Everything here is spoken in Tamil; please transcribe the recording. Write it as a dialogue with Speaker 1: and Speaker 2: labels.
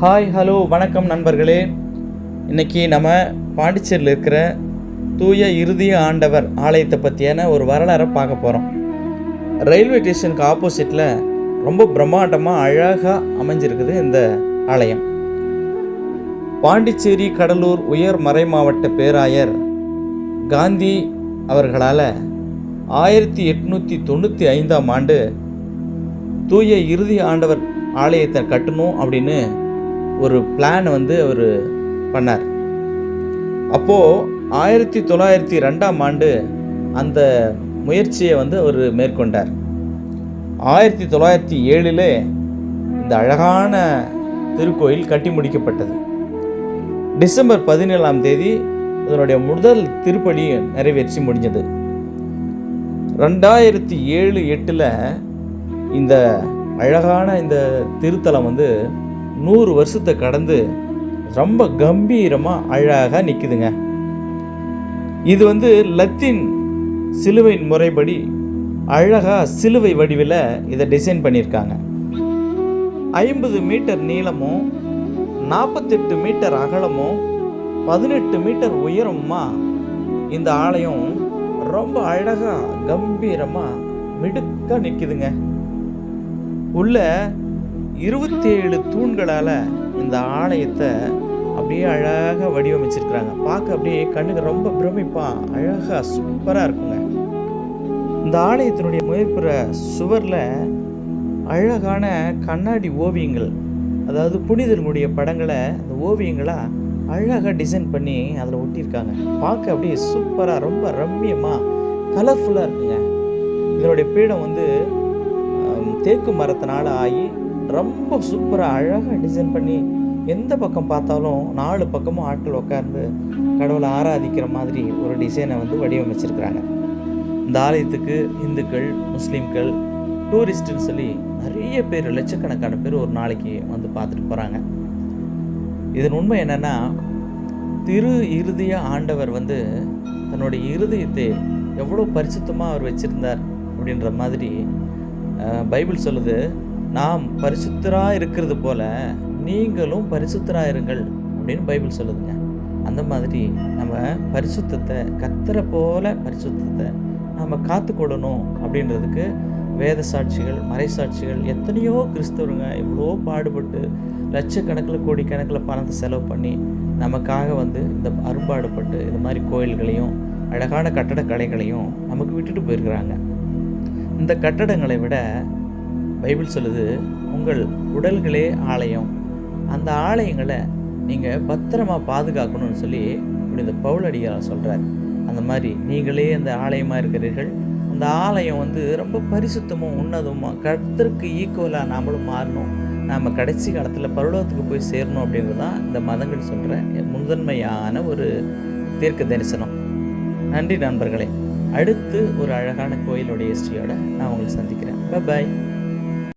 Speaker 1: ஹாய் ஹலோ வணக்கம் நண்பர்களே. இன்னைக்கு நம்ம பாண்டிச்சேரியில் இருக்கிற தூய இறுதிய ஆண்டவர் ஆலயத்தை பற்றியான ஒரு வரலாறை பார்க்க போகிறோம் ரயில்வே ஸ்டேஷனுக்கு ஆப்போசிட்டில் ரொம்ப பிரம்மாண்டமாக அழகாக அமைஞ்சிருக்குது இந்த ஆலயம். பாண்டிச்சேரி கடலூர் உயர் மறை மாவட்ட பேராயர் காந்தி அவர்களால் ஆயிரத்தி எட்நூற்றி தொண்ணூற்றி ஐந்தாம் ஆண்டு தூய இறுதி ஆண்டவர் ஆலயத்தை கட்டணும் அப்படின்னு ஒரு பிளான் வந்து அவர் பண்ணார். அப்போது ஆயிரத்தி தொள்ளாயிரத்தி ரெண்டாம் ஆண்டு அந்த முயற்சியை வந்து அவர் மேற்கொண்டார். ஆயிரத்தி தொள்ளாயிரத்தி ஏழில் இந்த அழகான திருக்கோயில் கட்டி முடிக்கப்பட்டது. டிசம்பர் பதினேழாம் தேதி இதனுடைய முதல் திருப்பலி நிறைவேற்றி முடிஞ்சது. ரெண்டாயிரத்தி ஏழு எட்டில் இந்த அழகான இந்த திருத்தலம் வந்து நூறு வருஷத்தை கடந்து ரொம்ப கம்பீரமாக அழகாக நிற்குதுங்க இது வந்து லத்தீன் சிலுவையின் முறைப்படி அழகாக சிலுவை வடிவில் இதை டிசைன் பண்ணியிருக்காங்க. ஐம்பது மீட்டர் நீளமும் நாற்பத்தெட்டு மீட்டர் அகலமும் பதினெட்டு மீட்டர் உயரமுமா இந்த ஆலயம் ரொம்ப அழகாக கம்பீரமாக மிடுக்க நிற்குதுங்க உள்ள இருபத்தேழு தூண்களால் இந்த ஆலயத்தை அப்படியே அழகாக வடிவமைச்சிருக்கிறாங்க. பார்க்க அப்படியே கண்ணுக்கு ரொம்ப பிரமிப்பாக அழகாக சூப்பராக இருக்குங்க. இந்த ஆலயத்தினுடைய முயற்புற சுவரில் அழகான கண்ணாடி ஓவியங்கள் அதாவது புனிதர்களுடைய படங்களை அந்த ஓவியங்களாக அழகாக டிசைன் பண்ணி அதில் ஒட்டியிருக்காங்க. பார்க்க அப்படியே சூப்பராக ரொம்ப ரம்மியமாக கலர்ஃபுல்லாக இருக்குங்க. இதனுடைய பீடம் வந்து தேக்கு மரத்தினால ஆகி ரொம்ப சூப்பராக அழகாக டிசைன் பண்ணி எந்த பக்கம் பார்த்தாலும் நாலு பக்கமும் ஆட்கள் உட்கார்ந்து கடவுளை ஆராதிக்கிற மாதிரி ஒரு டிசைனை வந்து வடிவமைச்சிருக்கிறாங்க. இந்த ஆலயத்துக்கு இந்துக்கள் முஸ்லீம்கள் டூரிஸ்ட்டுன்னு சொல்லி நிறைய பேர் லட்சக்கணக்கான பேர் ஒரு நாளைக்கு வந்து பார்த்துட்டு போகிறாங்க இதன் உண்மை என்னென்னா திரு இறுதிய ஆண்டவர் வந்து தன்னுடைய இருதயத்தை எவ்வளோ பரிசுத்தமாக அவர் வச்சுருந்தார் அப்படின்ற மாதிரி பைபிள் சொல்லுது நாம் பரிசுத்தராக இருக்கிறது போல நீங்களும் பரிசுத்தராக இருங்கள் அப்படின்னு பைபிள் சொல்லுதுங்க. அந்த மாதிரி நம்ம பரிசுத்தத்தை கத்துற போல பரிசுத்தத்தை நம்ம காத்துக்கொடணும் அப்படின்றதுக்கு வேத சாட்சிகள் மறைசாட்சிகள் எத்தனையோ கிறிஸ்தவருங்க எவ்வளோ பாடுபட்டு லட்சக்கணக்கில் கோடிக்கணக்கில் பணத்தை செலவு பண்ணி நமக்காக வந்து இந்த அரும்பாடுபட்டு இந்த மாதிரி கோயில்களையும் அழகான கட்டடக்கலைகளையும் நமக்கு விட்டுட்டு போயிருக்கிறாங்க. இந்த கட்டடங்களை விட பைபிள் சொல்லுது உங்கள் உடல்களே ஆலயம். அந்த ஆலயங்களை நீங்கள் பத்திரமா பாதுகாக்கணும்னு சொல்லி இப்படி இந்த பவுலடியார் சொல்கிறார் அந்த மாதிரி நீங்களே அந்த ஆலயமாக இருக்கிறீர்கள். அந்த ஆலயம் வந்து ரொம்ப பரிசுத்தமும் உன்னதமும் கருத்திற்கு ஈக்குவலாக நாமளும் மாறணும். நாம் கடைசி காலத்தில் பரலோகத்துக்கு போய் சேரணும் அப்படின்றது தான் இந்த மதங்கள் சொல்கிற முதன்மையான ஒரு தீர்க்க தரிசனம். நன்றி நண்பர்களே. அடுத்து ஒரு அழகான கோயிலுடைய ஹிஸ்ட்ரியோட நான் உங்களை சந்திக்கிறேன். பாய்